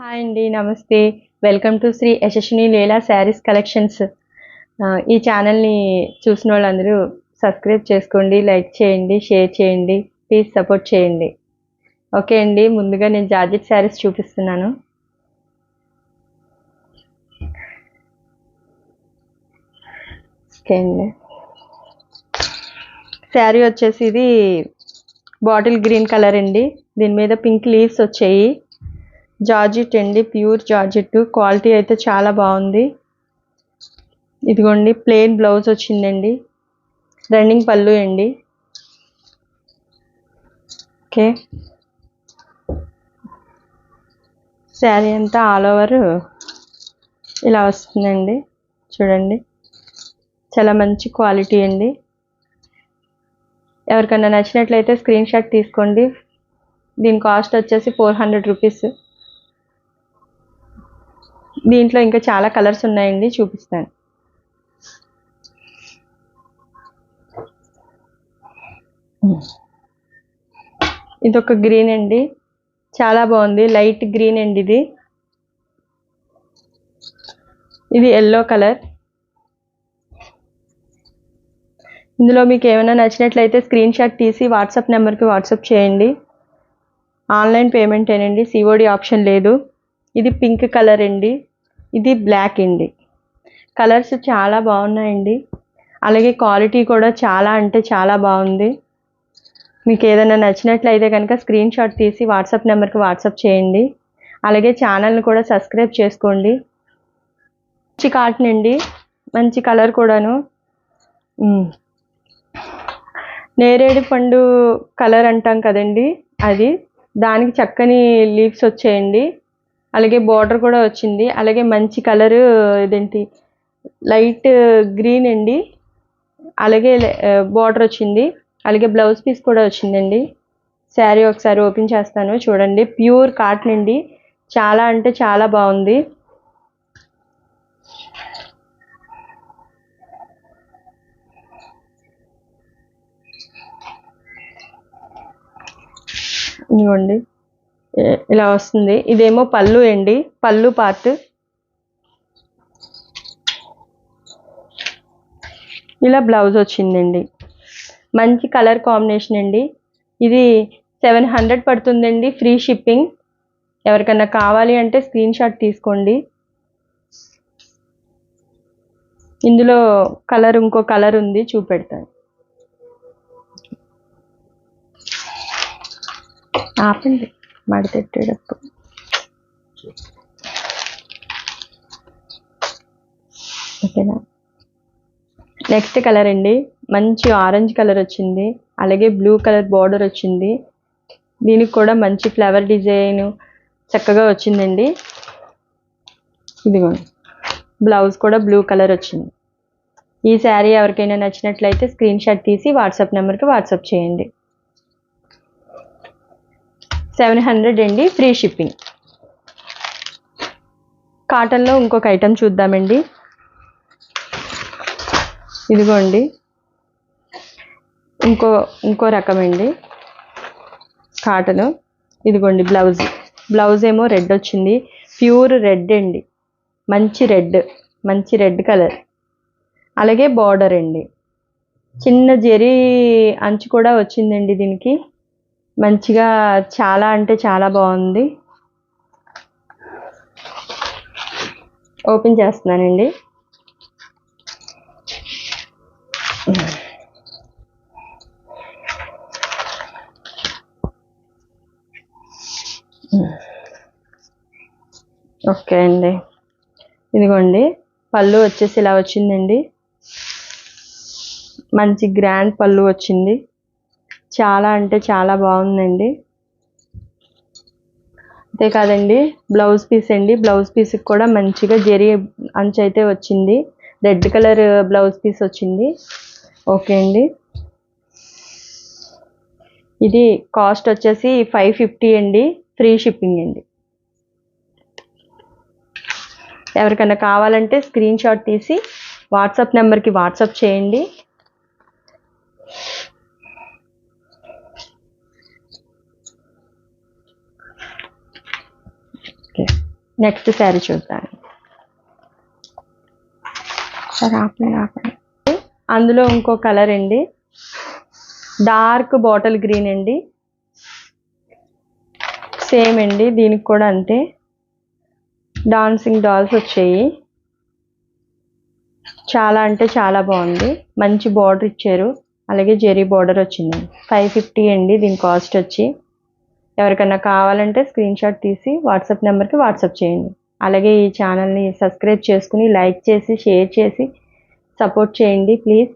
Hi అండి నమస్తే. Welcome to Shri Yashaswini Leela saris collections. ఈ ఛానల్ని చూసిన వాళ్ళందరూ సబ్స్క్రైబ్ చేసుకోండి లైక్ చేయండి షేర్ చేయండి ప్లీజ్ సపోర్ట్ చేయండి. ఓకే అండి ముందుగా నేను జార్జెట్ శారీస్ చూపిస్తున్నాను. ఓకే అండి. శారీ వచ్చేసి ఇది బాటిల్ గ్రీన్ కలర్ అండి. దీని మీద పింక్ లీవ్స్ వచ్చాయి. జార్జెట్ అండి ప్యూర్ జార్జెట్ క్వాలిటీ అయితే చాలా బాగుంది. ఇదిగోండి ప్లెయిన్ బ్లౌజ్ వచ్చిందండి. రన్నింగ్ పళ్ళు అండి. ఓకే. శారీ అంతా ఆల్ ఓవర్ ఇలా వస్తుందండి. చూడండి. చాలా మంచి క్వాలిటీ అండి. ఎవరికన్నా నచ్చినట్లయితే స్క్రీన్ షాట్ తీసుకోండి. దీని కాస్ట్ వచ్చేసి ఫోర్ హండ్రెడ్ రూపీస్. దీంట్లో ఇంకా చాలా కలర్స్ ఉన్నాయండి చూపిస్తాను. ఇది ఒక గ్రీన్ అండి. చాలా బాగుంది లైట్ గ్రీన్ అండి ఇది. ఇది ఎల్లో కలర్. ఇందులో మీకు ఏమైనా నచ్చినట్లయితే స్క్రీన్ షాట్ తీసి వాట్సాప్ నెంబర్కి వాట్సాప్ చేయండి. ఆన్లైన్ పేమెంట్ ఏనండి సిఓడి ఆప్షన్ లేదు. ఇది పింక్ కలర్ అండి. ఇది బ్లాక్ అండి. కలర్స్ చాలా బాగున్నాయండి. అలాగే క్వాలిటీ కూడా చాలా అంటే చాలా బాగుంది. మీకు ఏదైనా నచ్చినట్లయితే కనుక స్క్రీన్ షాట్ తీసి వాట్సాప్ నెంబర్కి వాట్సాప్ చేయండి. అలాగే ఛానల్ని కూడా సబ్స్క్రైబ్ చేసుకోండి. మంచి కాటన్ అండి. మంచి కలర్ కూడాను. నేరేడు పండు కలర్ అంటాం కదండి అది. దానికి చక్కని లీవ్స్ వచ్చాయండి. అలాగే బార్డర్ కూడా వచ్చింది. అలాగే మంచి కలర్ ఇదేంటి? లైట్ గ్రీన్ అండి. అలాగే బార్డర్ వచ్చింది. అలాగే బ్లౌజ్ పీస్ కూడా వచ్చిందండి. శారీ ఒకసారి ఓపెన్ చేస్తాను. చూడండి. ప్యూర్ కాటన్ అండి. చాలా అంటే చాలా బాగుంది. ఇదిగోండి. ఇలా వస్తుంది. ఇదేమో పళ్ళు అండి. పళ్ళు పార్ట్ ఇలా బ్లౌజ్ వచ్చిందండి. మంచి కలర్ కాంబినేషన్ అండి. ఇది సెవెన్ హండ్రెడ్ పడుతుందండి ఫ్రీ షిప్పింగ్. ఎవరికన్నా కావాలి అంటే స్క్రీన్ షాట్ తీసుకోండి. ఇందులో కలర్ ఇంకో కలర్ ఉంది చూపెడతాను. ఆపండి. మడతెట్టేటప్పుడు ఓకేనా? నెక్స్ట్ కలర్ అండి. మంచి ఆరెంజ్ కలర్ వచ్చింది. అలాగే బ్లూ కలర్ బార్డర్ వచ్చింది. దీనికి కూడా మంచి ఫ్లవర్ డిజైన్ చక్కగా వచ్చిందండి. ఇదిగోండి. బ్లౌజ్ కూడా బ్లూ కలర్ వచ్చింది. ఈ శారీ ఎవరికైనా నచ్చినట్లయితే స్క్రీన్ షాట్ తీసి వాట్సాప్ నెంబర్కి వాట్సాప్ చేయండి. సెవెన్ హండ్రెడ్ అండి ఫ్రీ షిప్పింగ్. కాటన్లో ఇంకొక ఐటెం చూద్దామండి. ఇదిగోండి. ఇంకో ఇంకో రకం అండి కాటన్. ఇదిగోండి బ్లౌజ్. బ్లౌజ్ ఏమో రెడ్ వచ్చింది. ప్యూర్ రెడ్ అండి. మంచి రెడ్ మంచి రెడ్ కలర్. అలాగే బార్డర్ అండి. చిన్న జెరీ అంచు కూడా వచ్చిందండి దీనికి. మంచిగా చాలా అంటే చాలా బాగుంది. ఓపెన్ చేస్తున్నానండి. ఓకే అండి. ఇదిగోండి పళ్ళు వచ్చేసి ఇలా వచ్చిందండి. మంచి గ్రాండ్ పళ్ళు వచ్చింది. చాలా అంటే చాలా బాగుందండి. అంతేకాదండి బ్లౌజ్ పీస్ అండి. బ్లౌజ్ పీస్కి కూడా మంచిగా జరి అంచు అయితే వచ్చింది. రెడ్ కలర్ బ్లౌజ్ పీస్ వచ్చింది. ఓకే అండి. ఇది కాస్ట్ వచ్చేసి ఫైవ్ ఫిఫ్టీ అండి. ఫ్రీ షిప్పింగ్ అండి. ఎవరికైనా కావాలంటే స్క్రీన్ షాట్ తీసి వాట్సాప్ నెంబర్కి వాట్సాప్ చేయండి ఓకే నెక్స్ట్ శారీ చూద్దాం. సరే ఆపండి ఆపండి అందులో ఇంకో కలర్ అండి. డార్క్ బాటిల్ గ్రీన్ అండి. సేమ్ అండి దీనికి కూడా అంతే. డాన్సింగ్ డాల్స్ వచ్చాయి. చాలా అంటే చాలా బాగుంది. మంచి బార్డర్ ఇచ్చారు. అలాగే జెరీ బార్డర్ వచ్చింది. ఫైవ్ ఫిఫ్టీ అండి దీని కాస్ట్ వచ్చి. ఎవరికైనా కావాలంటే స్క్రీన్ షాట్ తీసి వాట్సాప్ నెంబర్కి వాట్సాప్ చేయండి. అలాగే ఈ ఛానల్ని సబ్స్క్రైబ్ చేసుకుని లైక్ చేసి షేర్ చేసి సపోర్ట్ చేయండి ప్లీజ్